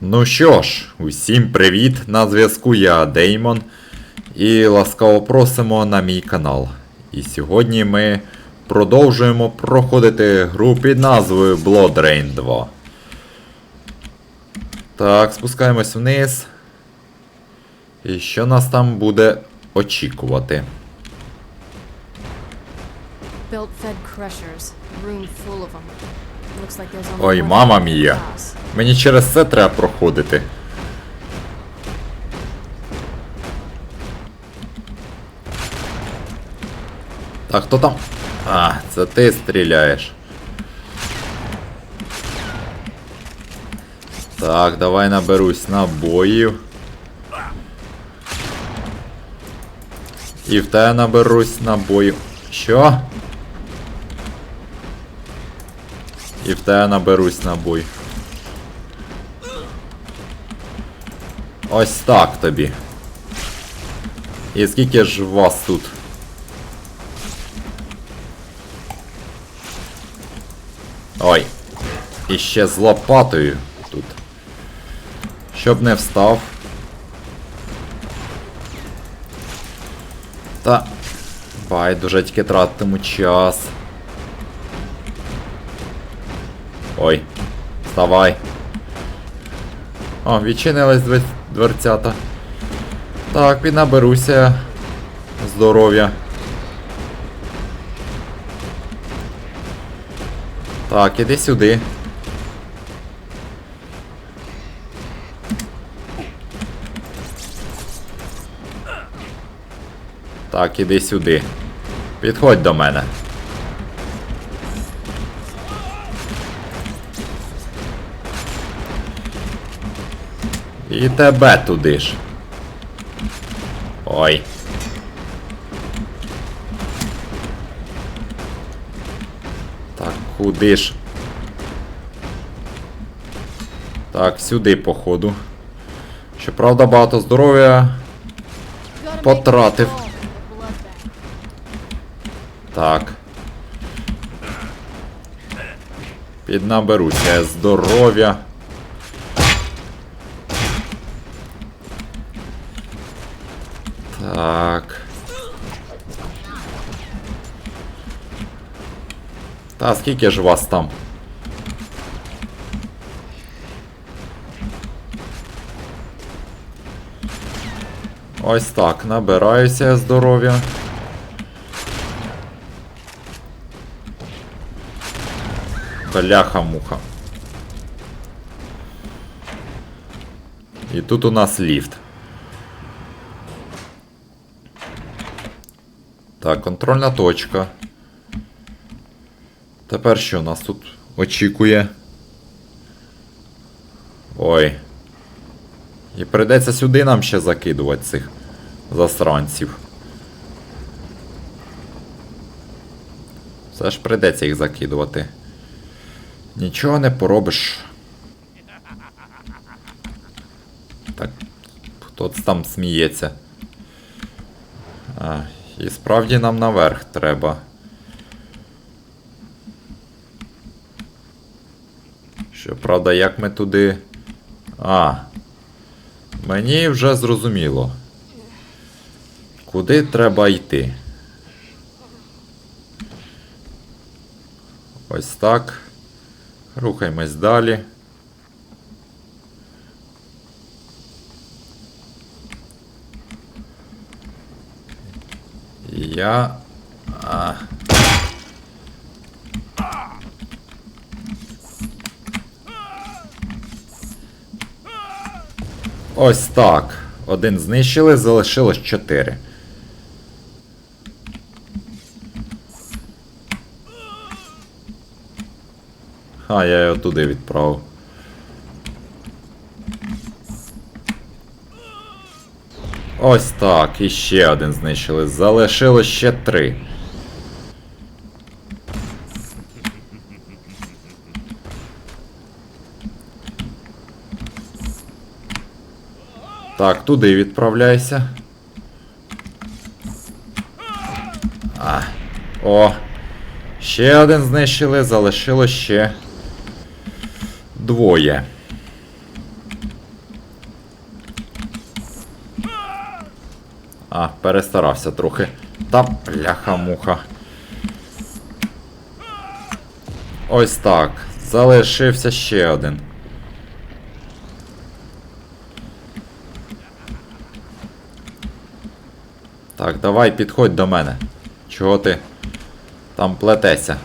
Ну що ж, усім привіт! На зв'язку я Деймон. І ласкаво просимо на мій канал. І сьогодні ми продовжуємо проходити гру під назвою Blood Rain 2. Так, спускаємось вниз. І що нас там буде очікувати? Belt-fed crushers, room full of them. Ой, мама мія. Мені через це треба проходити. Так, хто там? А, це ти стріляєш. Так, давай наберусь набоїв. І в тебе наберусь набоїв. Що? І в тебе наберусь набоїв. Ось так тобі. І скільки ж вас тут? Ой. І ще з лопатою тут. Щоб не встав. Та. Байдуже тільки тратитиму час. Ой. Вставай. О, відчинились дверцята. Так, піднаберуся здоров'я. Так, іди сюди. Так, іди сюди. Підходь до мене. І тебе туди ж. Ой. Так, куди ж? Так, сюди, походу. Щоправда, багато здоров'я. Потратив. Так. Піднаберуся здоров'я. Так. Та скільки ж вас там? Ось так, набираюся здоров'я. Бляха-муха. І тут у нас ліфт. Так, контрольна точка. Тепер що нас тут очікує? Ой. І прийдеться сюди нам ще закидувати цих засранців. Все ж прийдеться їх закидувати. Нічого не поробиш. Так, хто там сміється? А, і справді нам наверх треба. Щоправда, як ми туди. А. Мені вже зрозуміло. Куди треба йти? Ось так. Рухаємось далі. Я. А. Ось так. Один знищили, залишилось чотири. А, я його туди відправив. Ось так, і ще один знищили. Залишилось ще три. Так, туди відправляйся. А. О. Ще один знищили, залишилось ще двоє. А, перестарався трохи. Та бляха-муха. Ось так. Залишився ще один. Так, давай, підходь до мене. Чого ти там плетешся?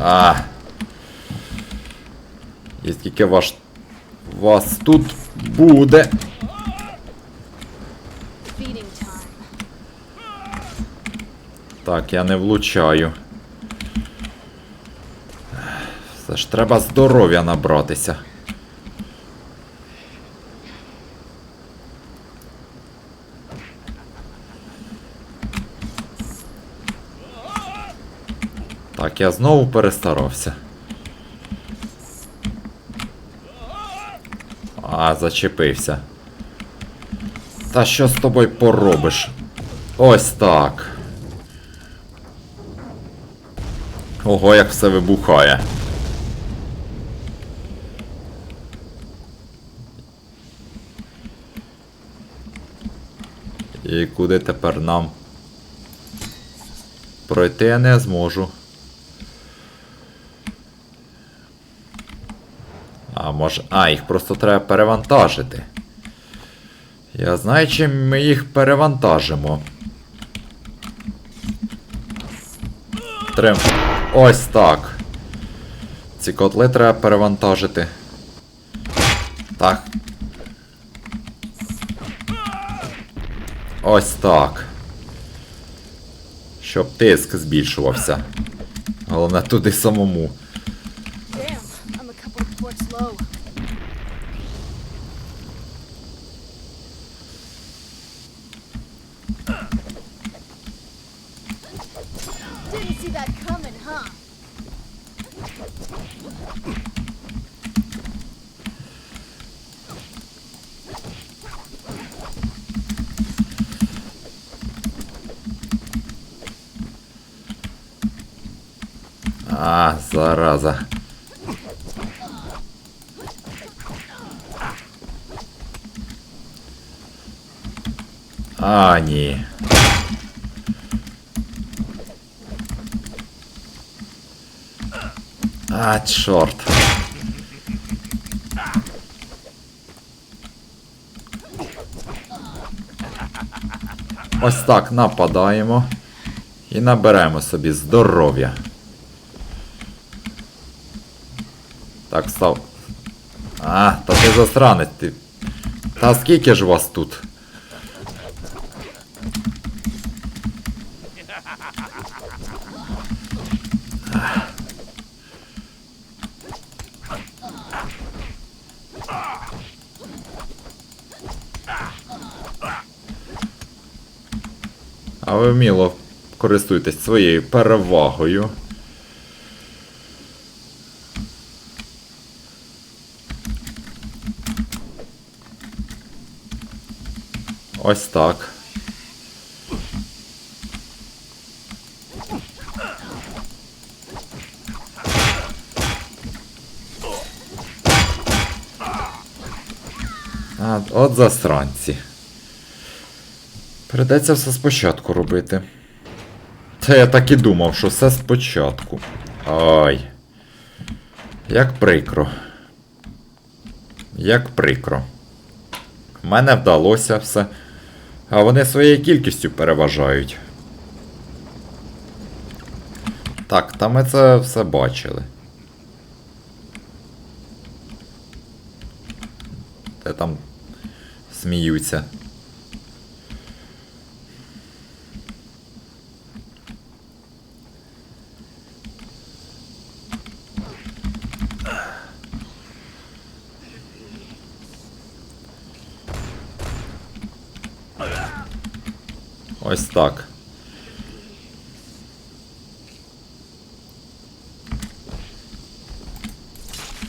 А. І скільки ваш... вас тут буде? Так, я не влучаю. Все ж треба здоров'я набратися. Так, я знову перестарався. А, зачепився. Та що з тобою поробиш? Ось так. Ого, як все вибухає. І куди тепер нам? Пройти я не зможу. А може. А, їх просто треба перевантажити. Я знаю, чим ми їх перевантажимо. Трим. Ось так. Ці котли треба перевантажити. Так. Ось так. Щоб тиск збільшувався. Головне туди самому. Зараза. А, ні. А, чорт. Ось так нападаємо і наберемо собі здоров'я. Так, став. А, та ти засранець, ти. Та скільки ж вас тут? А ви вміло користуєтесь своєю перевагою. Ось так. От засранці. Придеться все спочатку робити. Та я так і думав, що все спочатку. Ай. Як прикро. Як прикро. В мене вдалося все. А вони своєю кількістю переважають. Так, та ми це все бачили. Де там сміються. Ось так.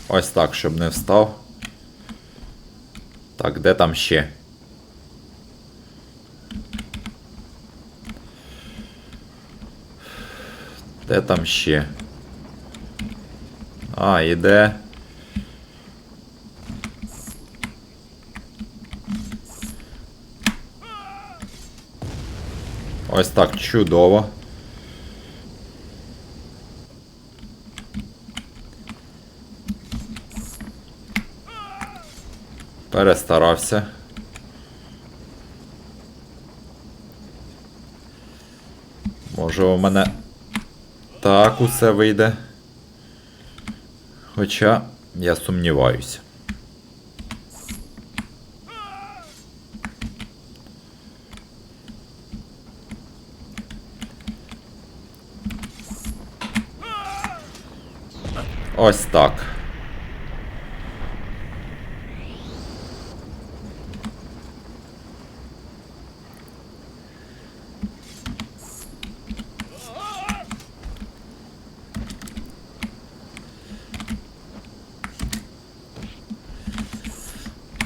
Ось так, щоб не встав. Так, де там ще? Де там ще? А, іде. Ось так, чудово. Перестарався. Може у мене так усе вийде. Хоча я сумніваюся. Ось так.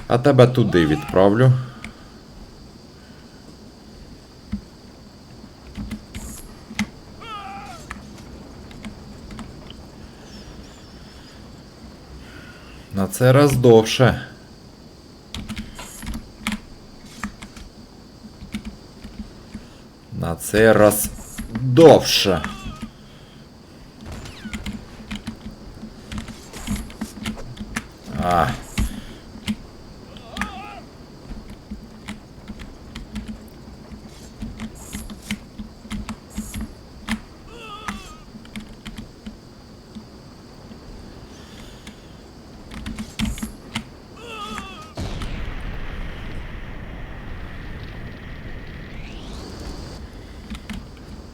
А тебе туди відправлю. На це раз довше. На цей раз довше. А.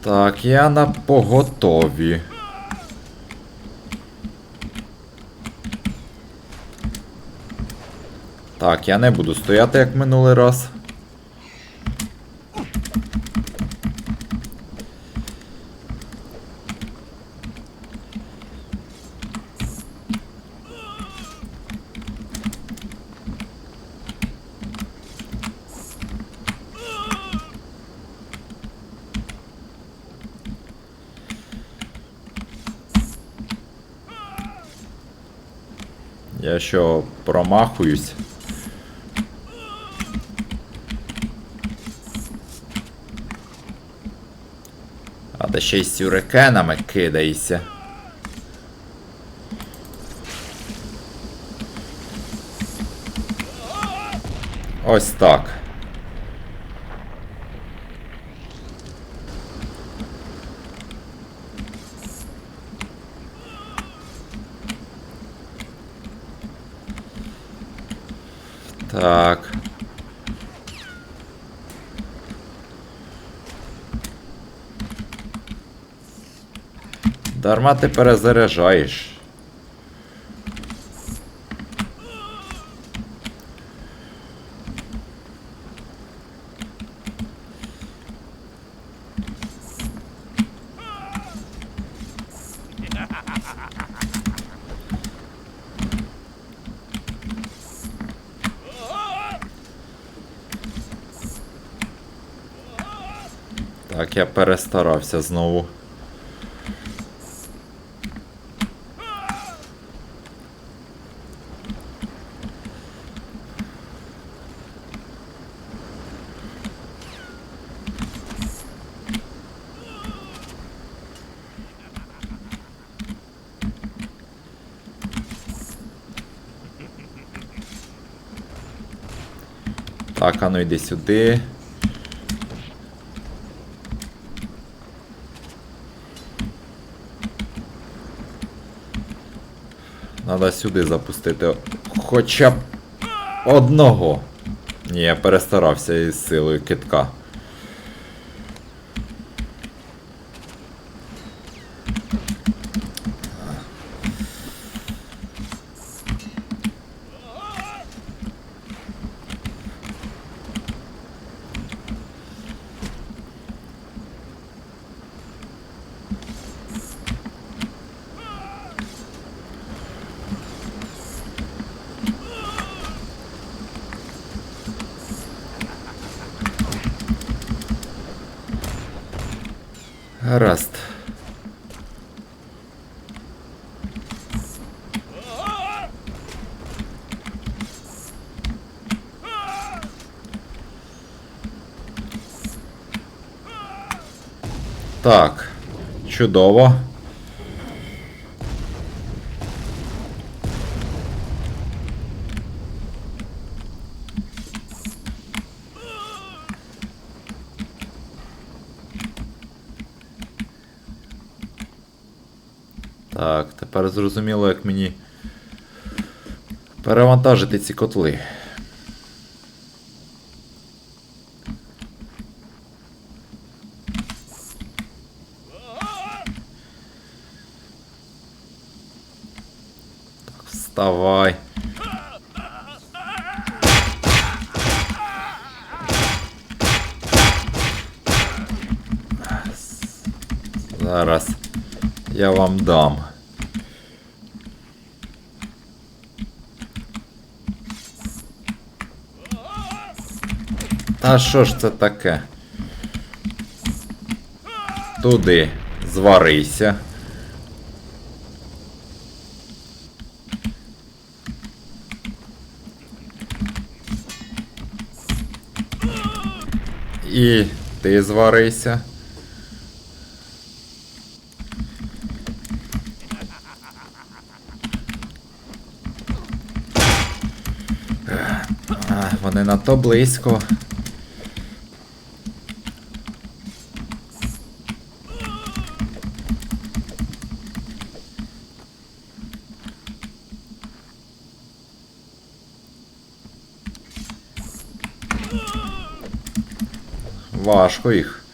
Так, я на поготові. Так, я не буду стояти як минулий раз. Я що промахуюсь? А та ще й з сюрикенами кидаєшся. Ось так. Так. Дарма ти перезаряджаєш. Я перестарався знову. Так, а ну йди сюди. Надо сюди запустити хоча б одного. Ні, я перестарався із силою китка. Гаразд. Так, чудово. Так, тепер зрозуміло, як мені перевантажити ці котли. Вставай. Зараз я вам дам. Та що ж це таке? Туди зварися. І ти зварися. А, вони надто близько. Важко їх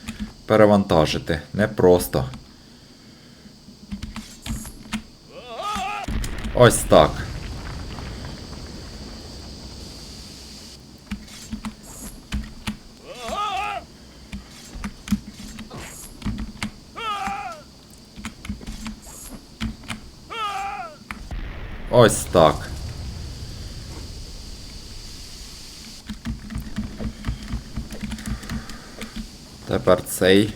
перевантажити. Непросто. Ось так. Ось так. Тепер цей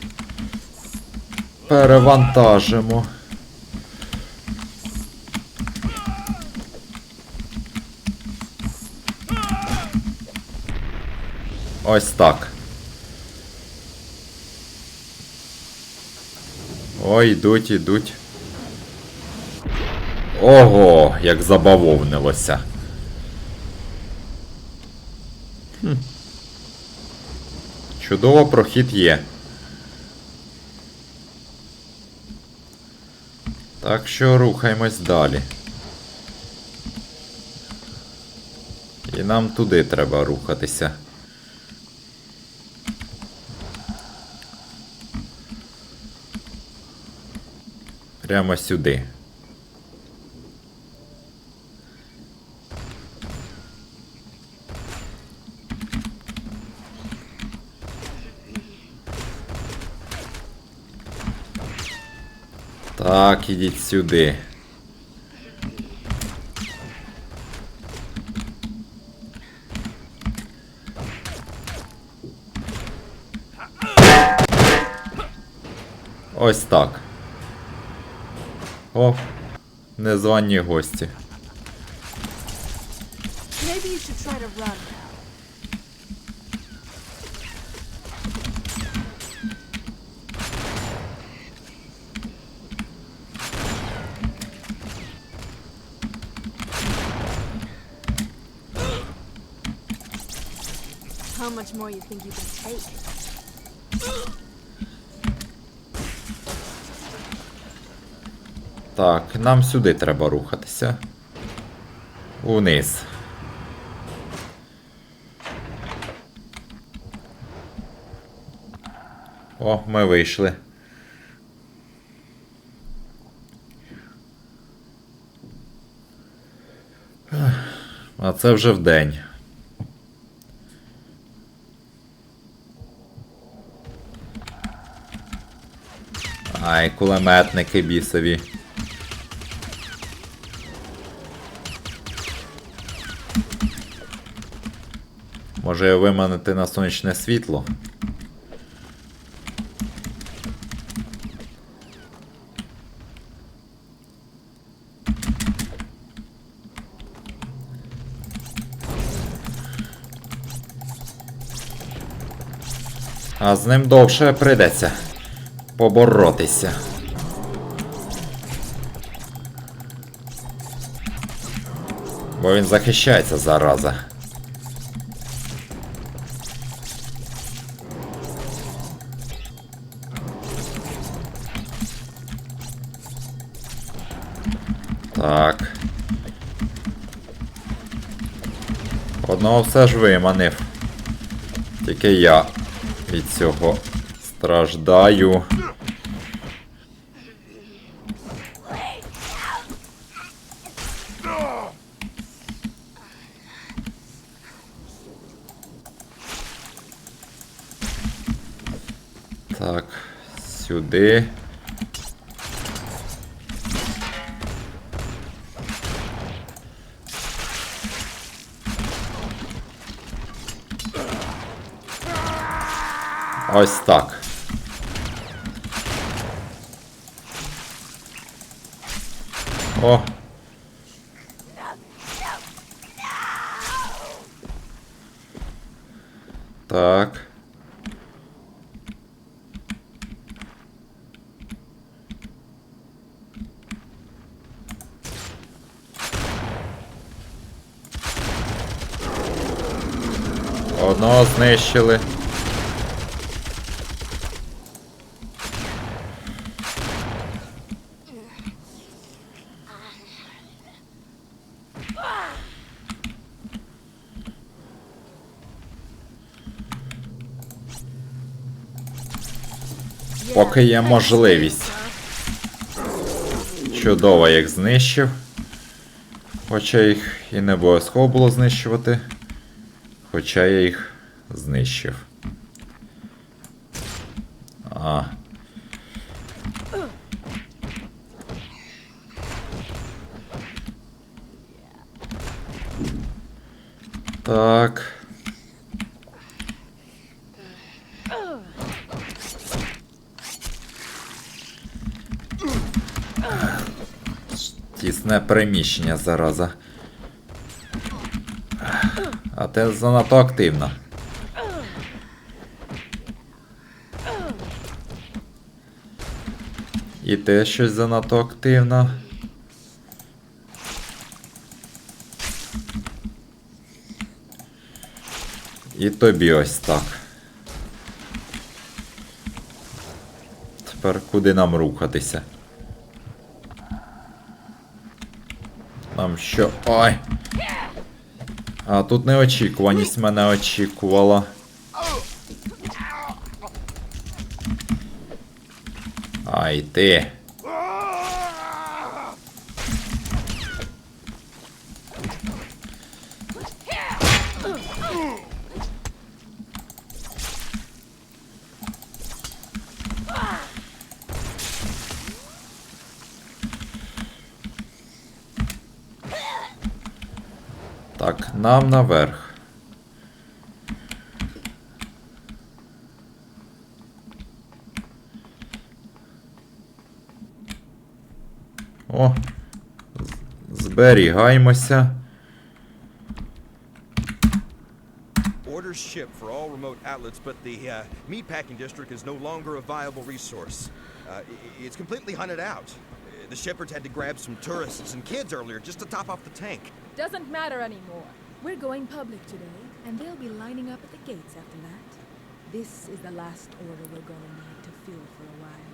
перевантажимо. Ось так. Ой, йдуть, йдуть. Ого, як забавовнилося. Чудово, прохід є. Так що рухаємось далі. І нам туди треба рухатися. Прямо сюди. Так, ідіть сюди. Ось так. О, незвані гості. Maybe you should try to run. Much more you think you can take? Так, нам сюди треба рухатися. Униз. О, ми вийшли. А це вже вдень. Ай, кулеметники бісові. Може виманити на сонячне світло? А з ним довше прийдеться поборотися. Бо він захищається зараза. Так. Одного все ж виманив. Тільки я від цього страждаю. Сюди. Ось так. О. Так. Одного знищили. Поки є можливість. Чудово їх знищив. Хоча їх і не обов'язково було знищувати. Хоча я їх знищив. А. Так. Тісне приміщення зараза. А те занадто активно. І те щось занадто активно. І тобі ось так. Тепер куди нам рухатися? Нам що. Ой! А тут неочікуваність мене очікувала. Ай ти. Так, нам наверх. з- зберігаймося. Orders shipped for all remote outlets, but the uh, meatpacking district is no longer a viable resource. Uh, i- i- it's completely hunted out. Uh, The shepherds had to grab some tourists and kids earlier just to top off the tank. Doesn't matter anymore. We're going public today, and they'll be lining up at the gates after that. This is the last order we're gonna need to fill for a while.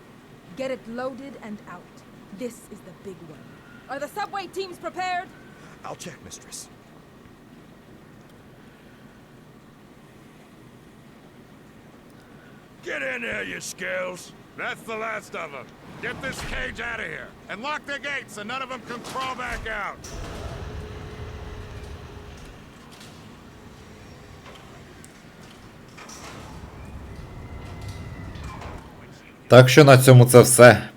Get it loaded and out. This is the big one. Are the subway teams prepared? I'll check, mistress. Get in there, you scales! That's the last of them. Get this cage out of here. And lock the gates so none of them can crawl back out. Так що на цьому це все.